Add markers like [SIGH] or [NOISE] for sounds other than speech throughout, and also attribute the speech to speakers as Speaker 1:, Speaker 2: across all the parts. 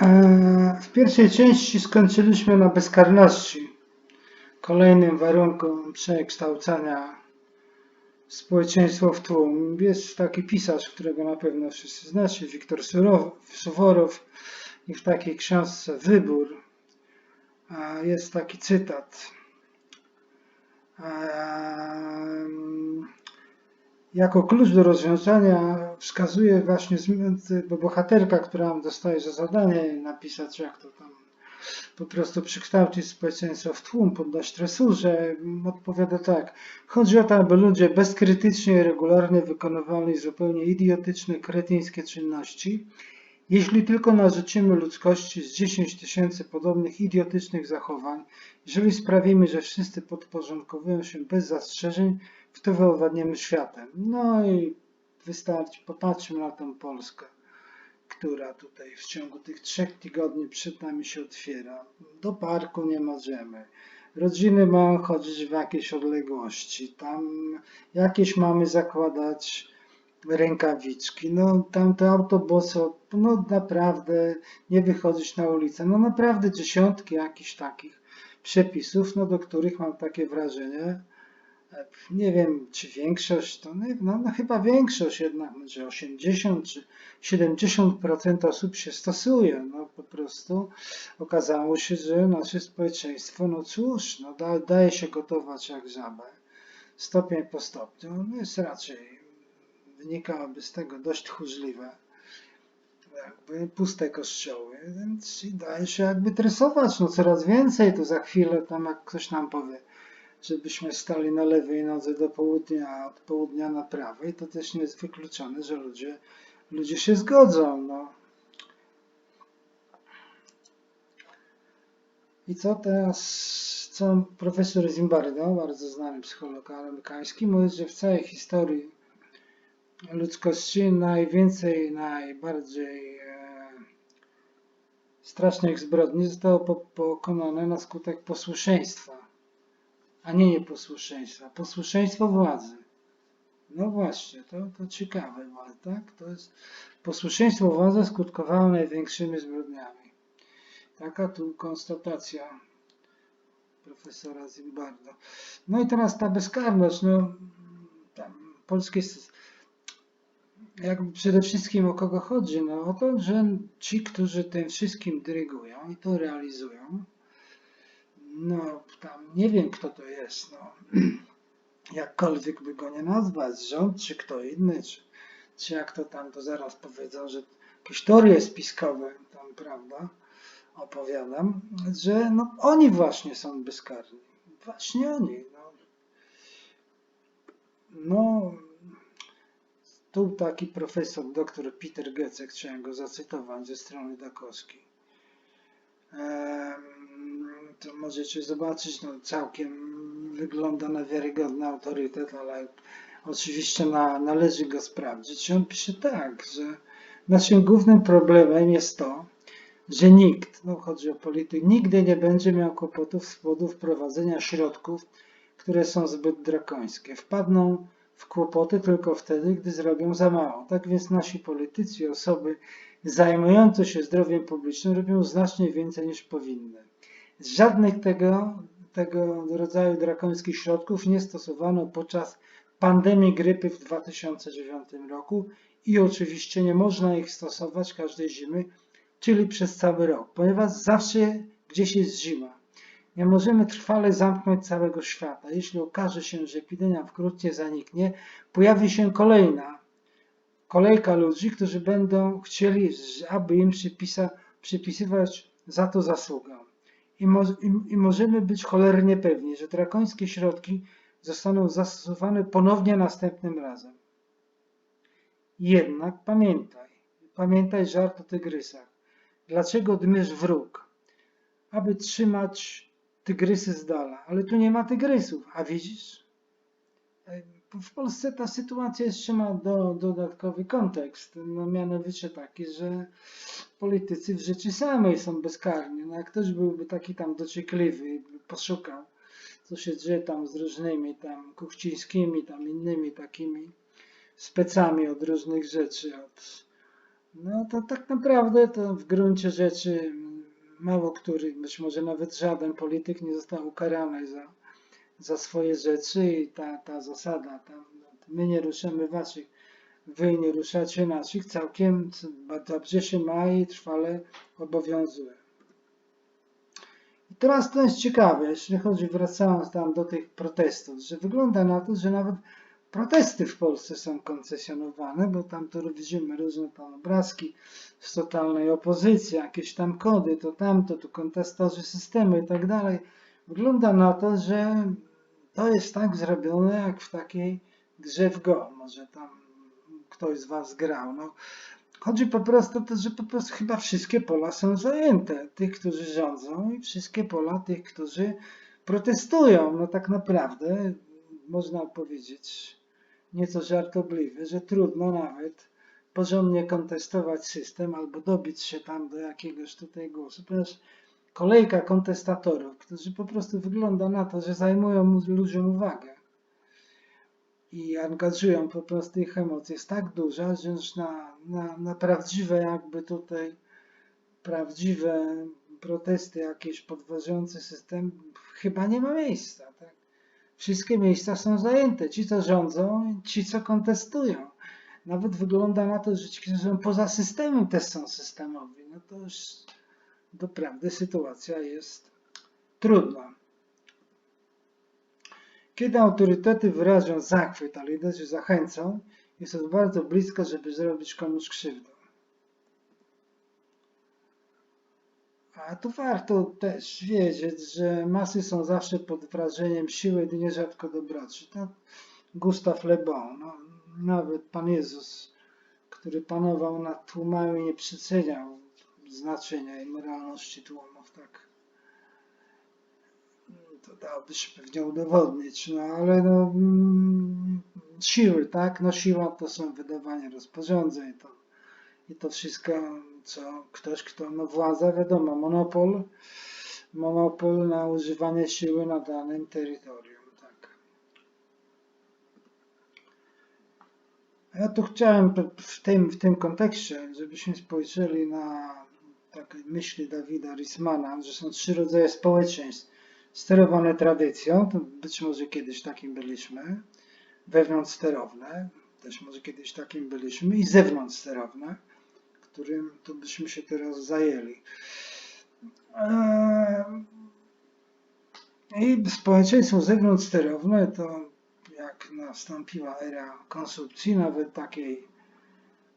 Speaker 1: E, W pierwszej części skończyliśmy na bezkarności. Kolejnym warunkiem przekształcania społeczeństwa w tłum jest taki pisarz, którego na pewno wszyscy znacie, Wiktor Suworow i w takiej książce Wybór e, jest taki cytat. Em, Jako klucz do rozwiązania wskazuje właśnie bo bohaterka, która dostaje za zadanie napisać, jak to tam po prostu przekształcić społeczeństwo w tłum, poddać tresurze, odpowiada tak. Chodzi o to, aby ludzie bezkrytycznie i regularnie wykonywali zupełnie idiotyczne, kretyńskie czynności. Jeśli tylko narzucimy ludzkości z 10 tysięcy podobnych idiotycznych zachowań, jeżeli sprawimy, że wszyscy podporządkowują się bez zastrzeżeń, wtedy owładniemy światem. No i wystarczy, popatrzmy na tą Polskę, która tutaj w ciągu tych trzech tygodni przed nami się otwiera. Do parku nie możemy. Rodziny mają chodzić w jakieś odległości. Tam jakieś mamy zakładać rękawiczki. No tamte autobusy, no naprawdę nie wychodzić na ulicę. No naprawdę dziesiątki jakichś takich przepisów, no do których mam takie wrażenie, nie wiem czy większość, to nie, no, no chyba większość jednak, że 80 czy 70% osób się stosuje. No po prostu okazało się, że nasze społeczeństwo, no cóż, no da, daje się gotować jak żabę. Stopień po stopniu no jest raczej, wynikałoby z tego dość tchórzliwe. Jakby puste kościoły, więc daje się jakby tresować, no coraz więcej, to za chwilę tam jak ktoś nam powie, żebyśmy stali na lewej nodze do południa, a od południa na prawej, to też nie jest wykluczone, że ludzie, ludzie się zgodzą. No. I co teraz, co profesor Zimbardo, bardzo znany psycholog amerykański, mówi, że w całej historii ludzkości najwięcej, najbardziej e, strasznych zbrodni zostało po, pokonane na skutek posłuszeństwa, a nie nieposłuszeństwa. Posłuszeństwo władzy. No właśnie, to, to ciekawe, tak? To jest posłuszeństwo władzy skutkowało największymi zbrodniami. Taka tu konstatacja profesora Zimbardo. No i teraz ta bezkarność, no tam polskie jakby przede wszystkim o kogo chodzi? No o to, że ci, którzy tym wszystkim dyrygują i to realizują, no tam nie wiem kto to jest, no [CLEARS THROAT] jakkolwiek by go nie nazwać, rząd czy kto inny, czy, czy jak to tam, to zaraz powiedzą, że jakieś teorie spiskowe tam, prawda, opowiadam, że no oni właśnie są bezkarni. Właśnie oni. No, no tu taki profesor, dr Peter Gecek, chciałem go zacytować ze strony Dakowskiej. To możecie zobaczyć, no całkiem wygląda na wiarygodny autorytet, ale oczywiście na, należy go sprawdzić. I on pisze tak, że naszym głównym problemem jest to, że nikt, no chodzi o polityk, nigdy nie będzie miał kłopotów z powodu wprowadzenia środków, które są zbyt drakońskie. Wpadną w kłopoty tylko wtedy, gdy zrobią za mało. Tak więc nasi politycy, osoby zajmujące się zdrowiem publicznym robią znacznie więcej niż powinny. Żadnych tego, tego rodzaju drakońskich środków nie stosowano podczas pandemii grypy w 2009 roku i oczywiście nie można ich stosować każdej zimy, czyli przez cały rok, ponieważ zawsze gdzieś jest zima. Nie możemy trwale zamknąć całego świata. Jeśli okaże się, że epidemia wkrótce zaniknie, pojawi się kolejna kolejka ludzi, którzy będą chcieli, aby im przypisa, przypisywać za to zasługę. I, mo, i, I możemy być cholernie pewni, że drakońskie środki zostaną zastosowane ponownie następnym razem. Jednak pamiętaj, pamiętaj żart o tygrysach. Dlaczego dmysz wróg? Aby trzymać tygrysy z dala. Ale tu nie ma tygrysów, a widzisz? W Polsce ta sytuacja jeszcze ma do, dodatkowy kontekst, no mianowicie taki, że politycy w rzeczy samej są bezkarni. No jak ktoś byłby taki tam dociekliwy i poszukał, co się dzieje tam z różnymi tam kuchcińskimi, tam innymi takimi specami od różnych rzeczy, od No to tak naprawdę to w gruncie rzeczy mało który, być może nawet żaden polityk nie został ukarany za, za swoje rzeczy i ta, ta zasada, ta, my nie ruszamy waszych, wy nie ruszacie naszych, całkiem dobrze się ma i trwale obowiązuje. I teraz to jest ciekawe, jeśli chodzi, wracając tam do tych protestów, że wygląda na to, że nawet protesty w Polsce są koncesjonowane, bo tam tu widzimy różne tam obrazki z totalnej opozycji, jakieś tam kody, to tamto, tu kontestatorzy systemu i tak dalej. Wygląda na to, że to jest tak zrobione jak w takiej grze w go. Może tam ktoś z Was grał. No, chodzi po prostu o to, że po prostu chyba wszystkie pola są zajęte. Tych, którzy rządzą i wszystkie pola tych, którzy protestują. No tak naprawdę można powiedzieć nieco żartobliwie, że trudno nawet porządnie kontestować system albo dobić się tam do jakiegoś tutaj głosu, ponieważ kolejka kontestatorów, którzy po prostu wygląda na to, że zajmują ludziom uwagę i angażują po prostu ich emocje, jest tak duża, że już na, na, na prawdziwe jakby tutaj prawdziwe protesty jakieś podważające system chyba nie ma miejsca. Tak? Wszystkie miejsca są zajęte. Ci, co rządzą, ci, co kontestują. Nawet wygląda na to, że ci, którzy są poza systemem, też są systemowi. No to już doprawdy sytuacja jest trudna. Kiedy autorytety wyrażą zachwyt, ale liderzy zachęcą, jest to bardzo blisko, żeby zrobić komuś krzywdę. A tu warto też wiedzieć, że masy są zawsze pod wrażeniem siły, nierzadko dobroci. To Gustav Le Bon, no, nawet Pan Jezus, który panował nad tłumami, nie przeceniał znaczenia i moralności tłumów, tak. To dałoby się pewnie udowodnić, no ale no, mm, siły, tak? No siła to są wydawanie rozporządzeń, to, i to wszystko co ktoś, kto ma władzę, wiadomo, monopol, monopol na używanie siły na danym terytorium. Tak. Ja tu chciałem w tym, w tym kontekście, żebyśmy spojrzeli na takie myśli Dawida Rismana, że są trzy rodzaje społeczeństw sterowane tradycją, to być może kiedyś takim byliśmy, wewnątrz sterowne, też może kiedyś takim byliśmy i zewnątrz sterowne którym to byśmy się teraz zajęli. Eee, I społeczeństwo zewnątrzsterowne to jak nastąpiła era konsumpcji, nawet takiej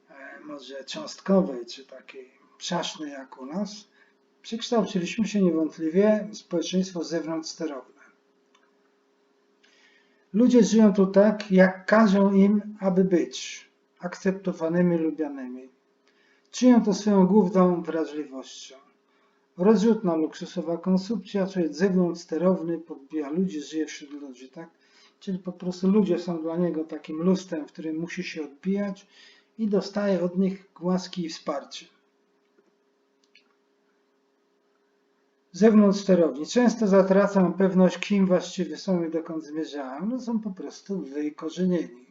Speaker 1: e, może cząstkowej, czy takiej przaśnej jak u nas, przekształciliśmy się niewątpliwie w społeczeństwo zewnątrzsterowne. Ludzie żyją tu tak, jak każą im, aby być akceptowanymi, lubianymi. Czynią to swoją główną wrażliwością. Rozrzutna, luksusowa konsumpcja, człowiek zewnątrz sterowny, podbija ludzi, żyje wśród ludzi, tak? Czyli po prostu ludzie są dla niego takim lustrem, w którym musi się odbijać i dostaje od nich łaski i wsparcie. Zewnątrz sterowni. Często zatracam pewność, kim właściwie są i dokąd zmierzają. No są po prostu wykorzenieni.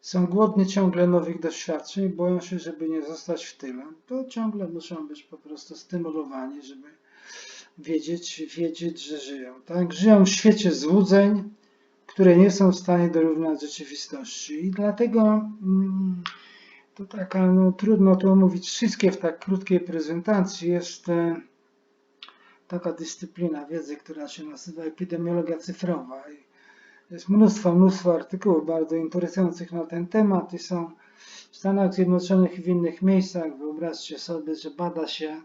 Speaker 1: Są głodni ciągle nowych doświadczeń, boją się, żeby nie zostać w tyle. To ciągle muszą być po prostu stymulowani, żeby wiedzieć, wiedzieć, że żyją. Tak? Żyją w świecie złudzeń, które nie są w stanie dorównać rzeczywistości. I dlatego mm, to taka, no, trudno to omówić wszystkie w tak krótkiej prezentacji. Jest taka dyscyplina wiedzy, która się nazywa epidemiologia cyfrowa. I jest mnóstwo, mnóstwo artykułów bardzo interesujących na ten temat i są w Stanach Zjednoczonych i w innych miejscach. Wyobraźcie sobie, że bada się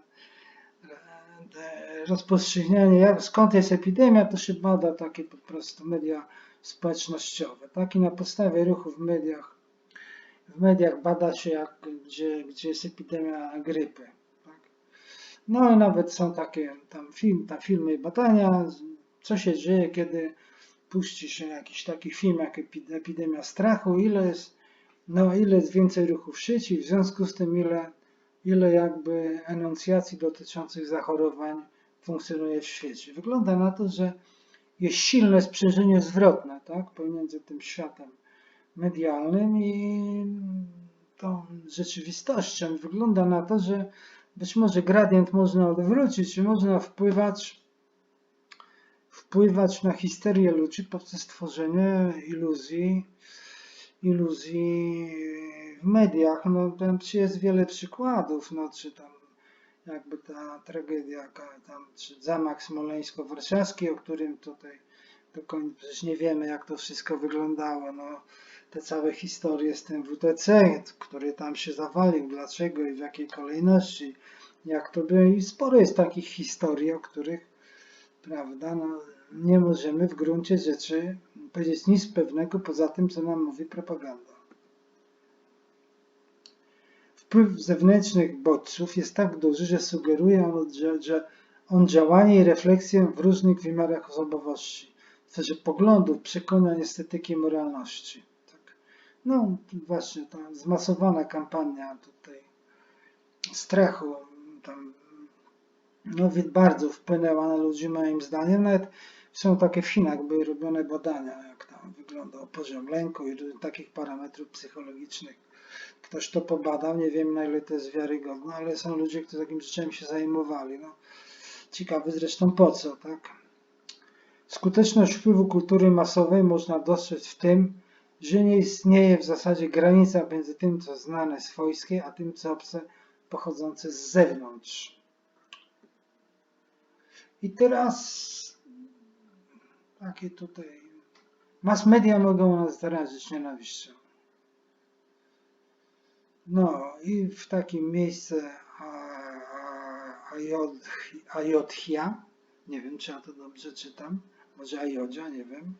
Speaker 1: e, rozpowszechnianie, jak, skąd jest epidemia, to się bada takie po prostu media społecznościowe. Tak? I na podstawie ruchu w mediach, w mediach bada się, jak, gdzie, gdzie jest epidemia grypy. No i nawet są takie tam, film, tam filmy badania, co się dzieje, kiedy puści się jakiś taki film jak Epidemia Strachu, ile jest, no, ile jest więcej ruchów w sieci, w związku z tym ile, ile jakby enuncjacji dotyczących zachorowań funkcjonuje w świecie. Wygląda na to, że jest silne sprzężenie zwrotne tak, pomiędzy tym światem medialnym i tą rzeczywistością. Wygląda na to, że być może gradient można odwrócić można wpływać, wpływać na histerię ludzi poprzez tworzenie iluzji, iluzji w mediach. No, tam jest wiele przykładów, no, czy tam jakby ta tragedia, tam, czy zamach smoleńsko-warszawski, o którym tutaj do końca przecież nie wiemy, jak to wszystko wyglądało. No, te całe historie z tym WTC, który tam się zawalił, dlaczego i w jakiej kolejności, jak to było. I sporo jest takich historii, o których, prawda, no, nie możemy w gruncie rzeczy powiedzieć nic pewnego poza tym, co nam mówi propaganda. Wpływ zewnętrznych bodźców jest tak duży, że sugeruje on, że, że on działanie i refleksję w różnych wymiarach osobowości, w sensie poglądów, przekonań, estetyki, moralności. No właśnie, ta zmasowana kampania tutaj strachu tam no, bardzo wpłynęła na ludzi moim zdaniem. Nawet są takie w Chinach były robione badania, jak tam wyglądał poziom lęku i takich parametrów psychologicznych. Ktoś to pobadał, nie wiem na ile to jest wiarygodne, ale są ludzie, którzy takim rzeczami się zajmowali. No, ciekawe zresztą po co, tak? Skuteczność wpływu kultury masowej można dostrzec w tym, że nie istnieje w zasadzie granica między tym, co znane swojskie, a tym, co obce, pochodzące z zewnątrz. I teraz takie tutaj. Mass media mogą nas zarazić nienawiścią. No i w takim miejsce Ajodhia, nie wiem czy ja to dobrze czytam, może Ajodzia, nie wiem.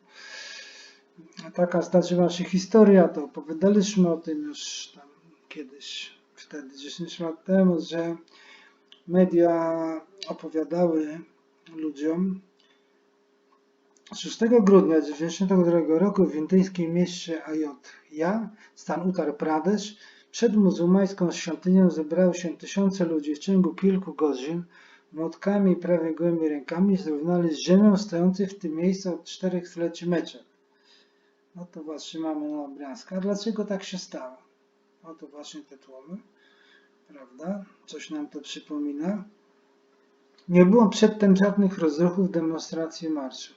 Speaker 1: Taka zdarzyła się historia, to opowiadaliśmy o tym już tam kiedyś, wtedy 10 lat temu, że media opowiadały ludziom 6 grudnia 1992 roku w indyjskim mieście Ayodhya, stan Uttar Pradesh, przed muzułmańską świątynią zebrały się tysiące ludzi. W ciągu kilku godzin młotkami i prawie gołymi rękami zrównali z ziemią stojący w tym miejscu od czterech stuleci meczet. No to właśnie mamy na obrazkach. Dlaczego tak się stało? Oto właśnie te tłumy, prawda? Coś nam to przypomina. Nie było przedtem żadnych rozruchów, demonstracji, marszów.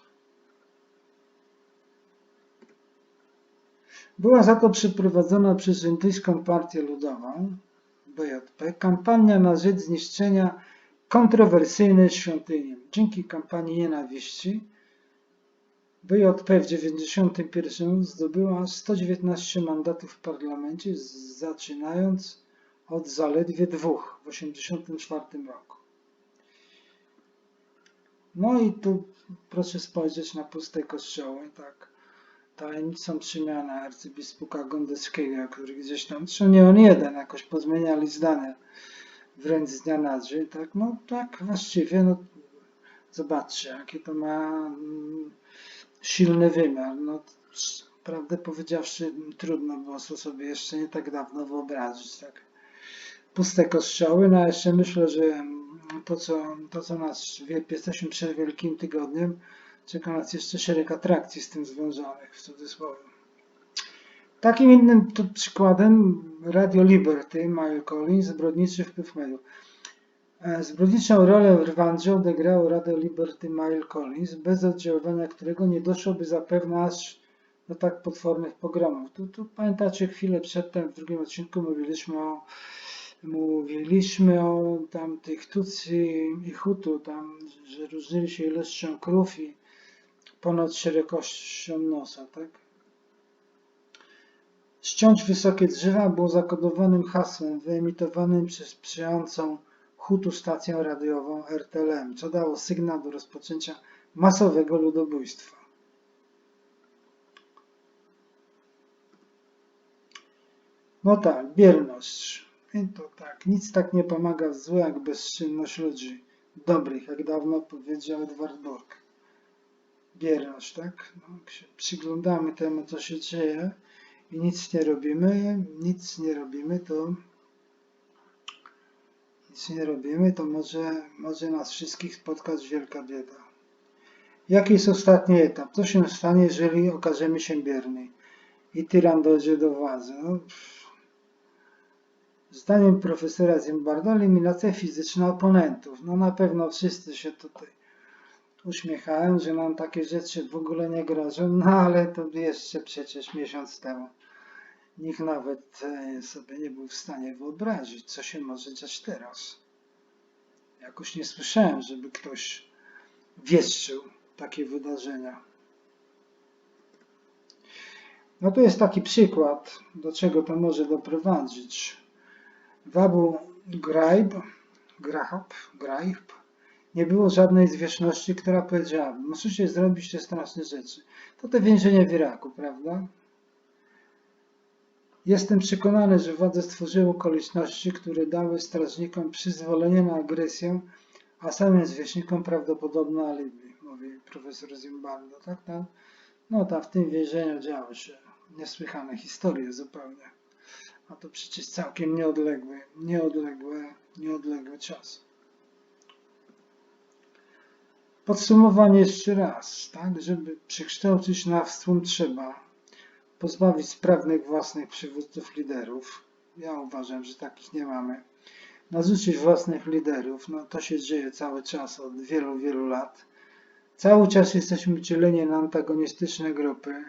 Speaker 1: Była za to przeprowadzona przez Indyjską Partię Ludową, BJP, kampania na rzecz zniszczenia kontrowersyjnej świątyni. Dzięki kampanii nienawiści BJP w 1991 zdobyła 119 mandatów w parlamencie, zaczynając od zaledwie dwóch w 1984 roku. No i tu proszę spojrzeć na puste kościoły, tak tajemnicą przemiana arcybiskupa Gondeckiego, który gdzieś tam, czy nie on jeden, jakoś pozmieniali zdania wręcz z dnia na dzień, tak, no tak właściwie, no zobaczcie, jakie to ma mm, silny wymiar, no prawdę powiedziawszy, trudno było sobie jeszcze nie tak dawno wyobrazić, tak, puste kościoły, no a jeszcze myślę, że to, co, to, co nas, jesteśmy przed Wielkim Tygodniem, Czeka nas jeszcze szereg atrakcji z tym związanych, w cudzysłowie. Takim innym przykładem Radio Liberty, Michael Collins, zbrodniczy wpływ mediów. E, zbrodniczą rolę w Rwandzie odegrało Radio Liberty Michael Collins, bez oddziaływania którego nie doszłoby zapewne aż do tak potwornych pogromów. Tu, tu pamiętacie chwilę przedtem, w drugim odcinku mówiliśmy o mówiliśmy o Tutsi i Hutu, tam, że różnili się ilością krów i ponad szerokością nosa, tak? Ściąć wysokie drzewa było zakodowanym hasłem wyemitowanym przez sprzyjającą hutu stację radiową RTLM, co dało sygnał do rozpoczęcia masowego ludobójstwa. No tak, bierność. I to tak, nic tak nie pomaga w złe jak bezczynność ludzi dobrych, jak dawno powiedział Edward Burke bierność, tak? No, przyglądamy temu, co się dzieje i nic nie robimy, nic nie robimy, to nic nie robimy, to może, może nas wszystkich spotkać wielka bieda. Jaki jest ostatni etap? Co się stanie, jeżeli okażemy się bierni i tyran dojdzie do władzy? No, Zdaniem profesora Zimbardo eliminacja fizyczna oponentów. No na pewno wszyscy się tutaj uśmiechają, że nam takie rzeczy w ogóle nie grożą, no ale to jeszcze przecież miesiąc temu nikt nawet e, sobie nie był w stanie wyobrazić, co się może dziać teraz. Jakoś nie słyszałem, żeby ktoś wieszczył takie wydarzenia. No to jest taki przykład, do czego to może doprowadzić. W Abu Ghraib, Grahab, Ghraib, nie było żadnej zwierzchności, która powiedziała, musicie zrobić te straszne rzeczy. To te więzienie w Iraku, prawda? Jestem przekonany, że władze stworzyły okoliczności, które dały strażnikom przyzwolenie na agresję, a samym zwierzchnikom prawdopodobne alibi, mówi profesor Zimbardo. Tak? No tam w tym więzieniu działy się niesłychane historie zupełnie. A to przecież całkiem nieodległy, nieodległy, nieodległy czas. Podsumowanie jeszcze raz, tak? Żeby przekształcić nawstłum trzeba pozbawić sprawnych własnych przywódców liderów. Ja uważam, że takich nie mamy. Narzucić własnych liderów, no to się dzieje cały czas od wielu, wielu lat. Cały czas jesteśmy dzieleni na antagonistyczne grupy.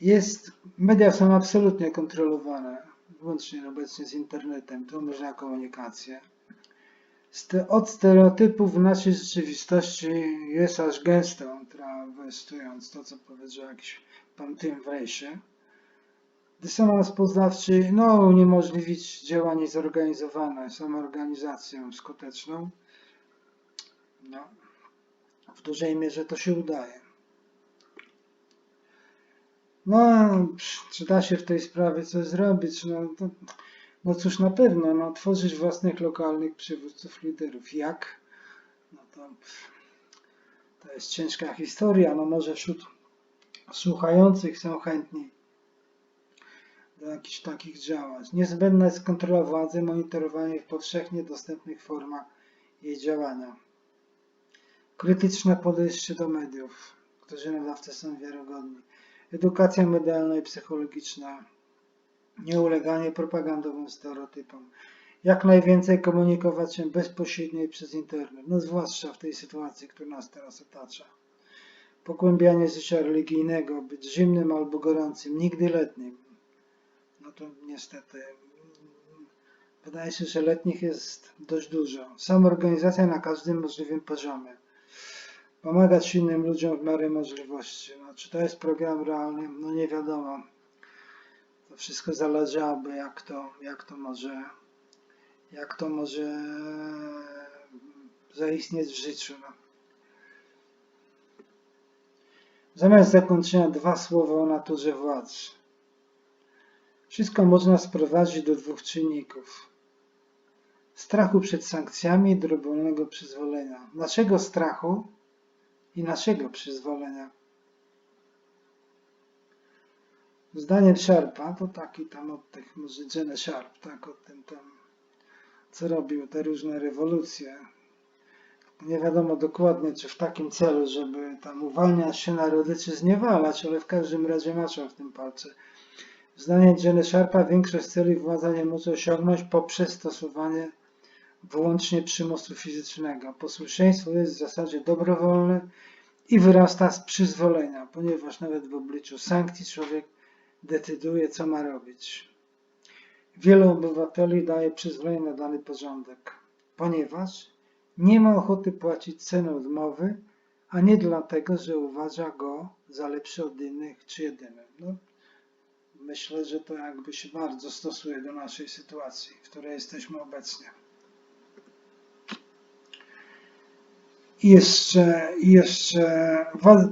Speaker 1: Jest, media są absolutnie kontrolowane, włącznie obecnie z internetem, to można komunikację. Od stereotypów w naszej rzeczywistości jest aż gęsto, trawestując to, co powiedział jakiś pan Tim w rejsie. Dysonans poznawczy, no, uniemożliwić działanie zorganizowane, samoorganizację skuteczną. No, w dużej mierze to się udaje. No, czy da się w tej sprawie coś zrobić? No, to, no cóż, na pewno, no, tworzyć własnych lokalnych przywódców liderów. Jak? No to, to jest ciężka historia. No może wśród słuchających są chętni do jakichś takich działań. Niezbędna jest kontrola władzy, monitorowanie w powszechnie dostępnych formach jej działania. Krytyczne podejście do mediów, którzy nadawcy są wiarygodni. Edukacja medialna i psychologiczna. Nieuleganie propagandowym stereotypom. Jak najwięcej komunikować się bezpośrednio i przez internet, no zwłaszcza w tej sytuacji, która nas teraz otacza. Pogłębianie życia religijnego, być zimnym albo gorącym, nigdy letnim. No to niestety wydaje się, że letnich jest dość dużo. Samoorganizacja na każdym możliwym poziomie. Pomagać innym ludziom w miarę możliwości. No, czy to jest program realny? No nie wiadomo. To wszystko zależałoby, jak to, jak to może, jak to może zaistnieć w życiu. No. Zamiast zakończenia dwa słowa o naturze władzy. Wszystko można sprowadzić do dwóch czynników. Strachu przed sankcjami i dobrowolnego przyzwolenia. Naszego strachu i naszego przyzwolenia. Zdaniem Sharpa, to taki tam od tych, może Jenny Sharp, tak, od tym tam, co robił te różne rewolucje. Nie wiadomo dokładnie, czy w takim celu, żeby tam uwalniać się narody, czy zniewalać, ale w każdym razie maczał w tym palce. Zdaniem Jenny Sharpa większość celów władza nie może osiągnąć poprzez stosowanie wyłącznie przymusu fizycznego. Posłuszeństwo jest w zasadzie dobrowolne i wyrasta z przyzwolenia, ponieważ nawet w obliczu sankcji człowiek decyduje, co ma robić. Wielu obywateli daje przyzwolenie na dany porządek, ponieważ nie ma ochoty płacić ceny odmowy, a nie dlatego, że uważa go za lepszy od innych czy jedyny. No, myślę, że to jakby się bardzo stosuje do naszej sytuacji, w której jesteśmy obecnie. I jeszcze, jeszcze,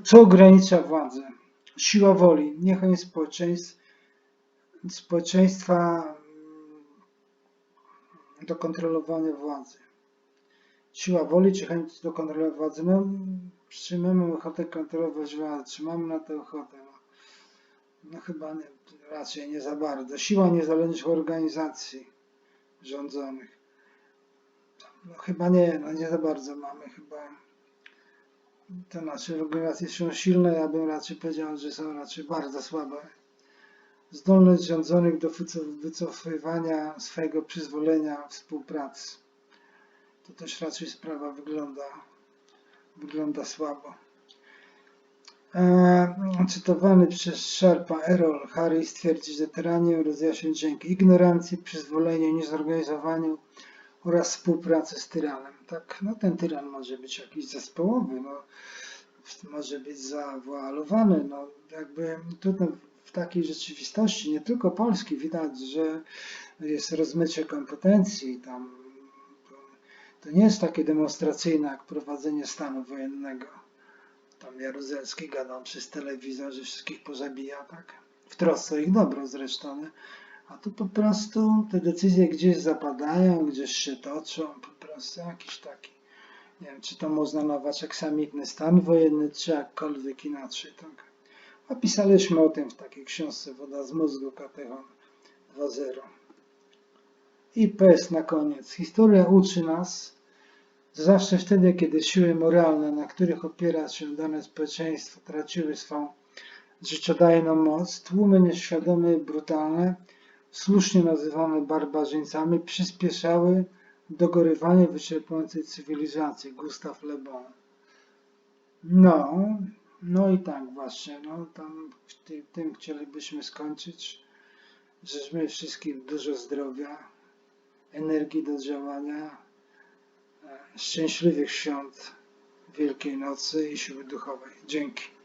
Speaker 1: co ogranicza władzę? Siła woli, niechęć społeczeństw, społeczeństwa mm, do kontrolowania władzy. Siła woli czy chęć do kontrolowania władzy? Czy mamy ochotę kontrolować władzę? Czy mamy na to ochotę? No, no chyba nie, raczej nie za bardzo. Siła niezależnych organizacji rządzonych. No chyba nie, no nie za bardzo mamy chyba. Te nasze organizacje są silne, ja bym raczej powiedział, że są raczej bardzo słabe. zdolność rządzonych do wycof- wycofywania swojego przyzwolenia współpracy. To też raczej sprawa wygląda, wygląda słabo. E, cytowany przez Sharpa Errol Harry stwierdzi, że tyranię rozjaśnił dzięki ignorancji, przyzwoleniu, niezorganizowaniu oraz współpracy z tyranem. Tak, no ten tyran może być jakiś zespołowy, no, może być zawoalowany, no jakby tutaj w takiej rzeczywistości, nie tylko Polski, widać, że jest rozmycie kompetencji, tam to nie jest takie demonstracyjne jak prowadzenie stanu wojennego. Tam Jaruzelski gadał przez telewizor, że wszystkich pozabija, tak? W trosce o ich dobro zresztą, nie? A tu po prostu te decyzje gdzieś zapadają, gdzieś się toczą, po prostu jakiś taki. Nie wiem, czy to można nazwać aksamitny stan wojenny, czy jakkolwiek inaczej, tak? Opisaliśmy o tym w takiej książce Woda z mózgu Katechon 2.0. I PS na koniec. Historia uczy nas, że zawsze wtedy, kiedy siły moralne, na których opiera się dane społeczeństwo, traciły swą życiodajną moc, tłumy nieświadome i brutalne, słusznie nazywane barbarzyńcami, przyspieszały dogorywanie wyczerpującej cywilizacji. Gustav Le Bon. No, no i tak właśnie, no tam tym chcielibyśmy skończyć. Życzmy wszystkim dużo zdrowia, energii do działania, e, szczęśliwych świąt Wielkiej Nocy i siły duchowej. Dzięki.